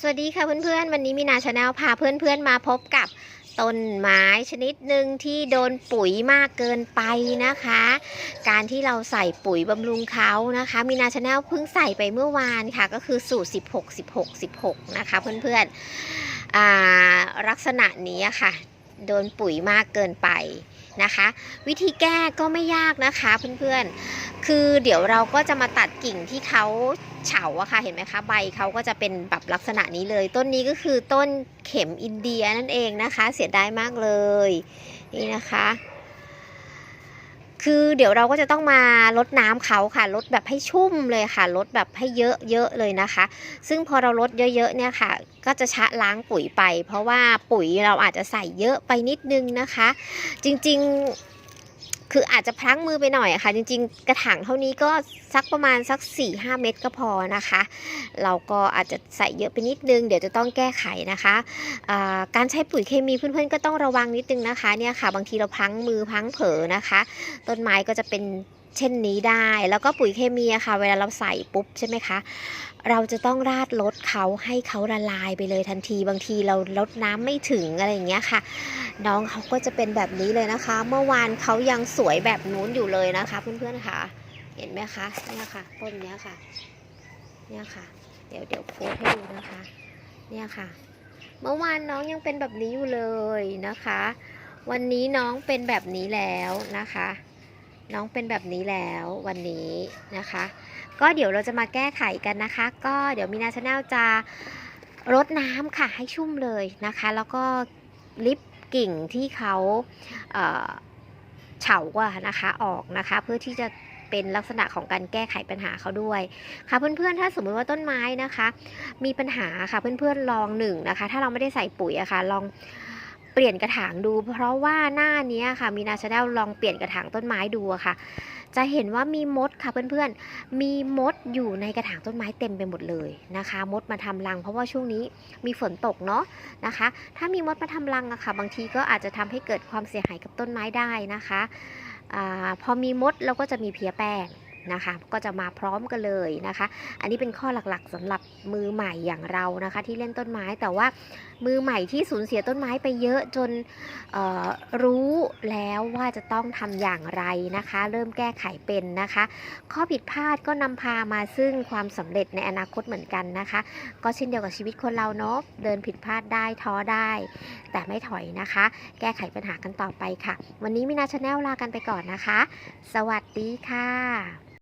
สวัสดีค่ะเพื่อนๆ วันนี้มีนาชาแนลพาเพื่อนๆมาพบกับต้นไม้ชนิดหนึ่งที่โดนปุ๋ยมากเกินไปนะคะ การที่เราใส่ปุ๋ยบำรุงเขานะคะ มีนาชาแนลเพิ่งใส่ไปเมื่อวานค่ะ ก็คือสูตร 16 16 16 นะคะเพื่อนๆลักษณะนี้ค่ะ โดนปุ๋ยมากเกินไป นะคะ วิธีแก้ก็ไม่ยากนะคะเพื่อนๆ คือเดี๋ยวเราก็จะมาตัดกิ่งที่เขาเฉาอะค่ะเห็นไหมคะใบเขาก็จะเป็นแบบลักษณะนี้เลย ต้นนี้ก็คือต้นเข็มอินเดียนั่นเองนะคะ เสียดายมากเลยนี่นะคะ คือเดี๋ยวเราก็จะต้องมาลดน้ำเขาค่ะลดแบบให้ชุ่มเลยค่ะลดแบบให้เยอะๆเลยนะคะ ซึ่งพอเราลดเยอะๆเนี่ยค่ะ ก็จะชะล้างปุ๋ยไป เพราะว่าปุ๋ยเราอาจจะใส่เยอะไปนิดนึงนะคะ จริงๆ คืออาจจะพลั้งมือไปหน่อยค่ะ จริงๆ กระถางเท่านี้ก็สักประมาณสัก 4-5 เม็ดก็พอนะคะ เราก็อาจจะใส่เยอะไปนิดนึง เดี๋ยวจะต้องแก้ไขนะคะการใช้ปุ๋ยเคมีเพื่อนๆ ก็ต้องระวังนิดนึงนะคะเนี่ยค่ะ บางทีเราพลั้งมือพลั้งเผลอนะคะ ต้นไม้ก็จะเป็น เช่นนี้ได้ แล้วก็ปุ๋ยเคมีอะค่ะ เวลาเราใส่ปุ๊บใช่ไหมคะ เราจะต้องราดลดเขาให้เขาละลายไปเลยทันที บางทีเราลดน้ำไม่ถึงอะไรอย่างเงี้ยค่ะ น้องเขาก็จะเป็นแบบนี้เลยนะคะ เมื่อวานเขายังสวยแบบนู้นอยู่เลยนะคะ เพื่อนๆค่ะ เห็นไหมคะเนี่ยค่ะต้นเนี้ยค่ะ เนี่ยค่ะ เดี๋ยวเดี๋ยวโพสให้ดูนะคะ เนี่ยค่ะ เมื่อวานน้องยังเป็นแบบนี้อยู่เลยนะคะ วันนี้น้องเป็นแบบนี้แล้วนะคะ น้องเป็นแบบนี้แล้ววันนี้นะคะ ก็เดี๋ยวเราจะมาแก้ไขกันนะคะ ก็เดี๋ยวมีนาชาแนลจะรดน้ำค่ะให้ชุ่มเลยนะคะ แล้วก็ลิฟกิ่งที่เขาเเฉาอะนะคะออกนะคะ เพื่อที่จะเป็นลักษณะของการแก้ไขปัญหาเขาด้วยค่ะเพื่อนๆ ถ้าสมมติว่าต้นไม้นะคะ มีปัญหาค่ะเพื่อนๆลองหนึ่งนะคะ ถ้าเราไม่ได้ใส่ปุ๋ยอะค่ะลอง เปลี่ยนกระถางดู เพราะว่าหน้านี้ค่ะมีนาชาแนลลองเปลี่ยนกระถางต้นไม้ดูค่ะ จะเห็นว่ามีมดค่ะเพื่อนๆ มีมดอยู่ในกระถางต้นไม้เต็มไปหมดเลยนะคะ มดมาทำรัง เพราะว่าช่วงนี้มีฝนตกเนาะนะคะ ถ้ามีมดมาทำรังอะค่ะ บางทีก็อาจจะทำให้เกิดความเสียหายกับต้นไม้ได้นะคะอพอมีมดเราก็จะมีเพียแป้ง นะคะ ก็จะมาพร้อมกันเลยนะคะ อันนี้เป็นข้อหลักๆสำหรับมือใหม่อย่างเรานะคะ ที่เล่นต้นไม้แต่ว่ามือใหม่ที่สูญเสียต้นไม้ไปเยอะจนรู้แล้วว่าจะต้องทำอย่างไรนะคะ เริ่มแก้ไขเป็นนะคะ ข้อผิดพลาดก็นำพามาซึ่งความสำเร็จในอนาคตเหมือนกันนะคะ ก็เช่นเดียวกับชีวิตคนเราเนาะเดินผิดพลาดได้ท้อได้ แต่ไม่ถอยนะคะ แก้ไขปัญหากันต่อไปค่ะ วันนี้มินาชาแนลลากันไปก่อนนะคะ สวัสดีค่ะ